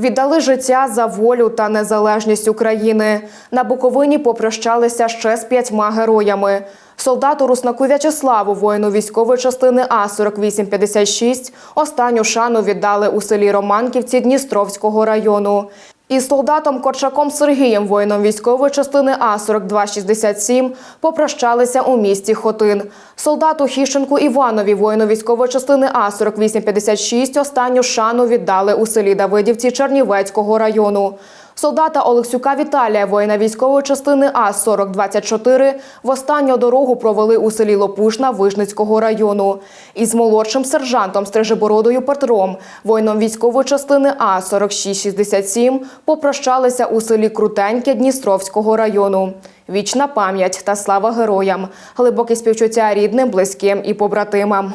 Віддали життя за волю та незалежність України. На Буковині попрощалися ще з п'ятьма героями. Солдату Руснаку В'ячеславу, воїну військової частини А 4856 останню шану віддали у селі Романківці Дністровського району. Із солдатом Корчаком Сергієм, воїном військової частини А 4267 попрощалися у місті Хотин. Солдату Хіщенку Іванові, воїну військової частини А 4856 останню шану віддали у селі Давидівці Чернівецького району. Солдата Олексюка Віталія, воїна військової частини А 4024 в останню дорогу провели у селі Лопушна Вижницького району. Із молодшим сержантом Стрижебородою Петром, воїном військової частини А 4667 попрощалися у селі Крутеньке Дністровського району. Вічна пам'ять та слава героям, глибоке співчуття рідним, близьким і побратимам.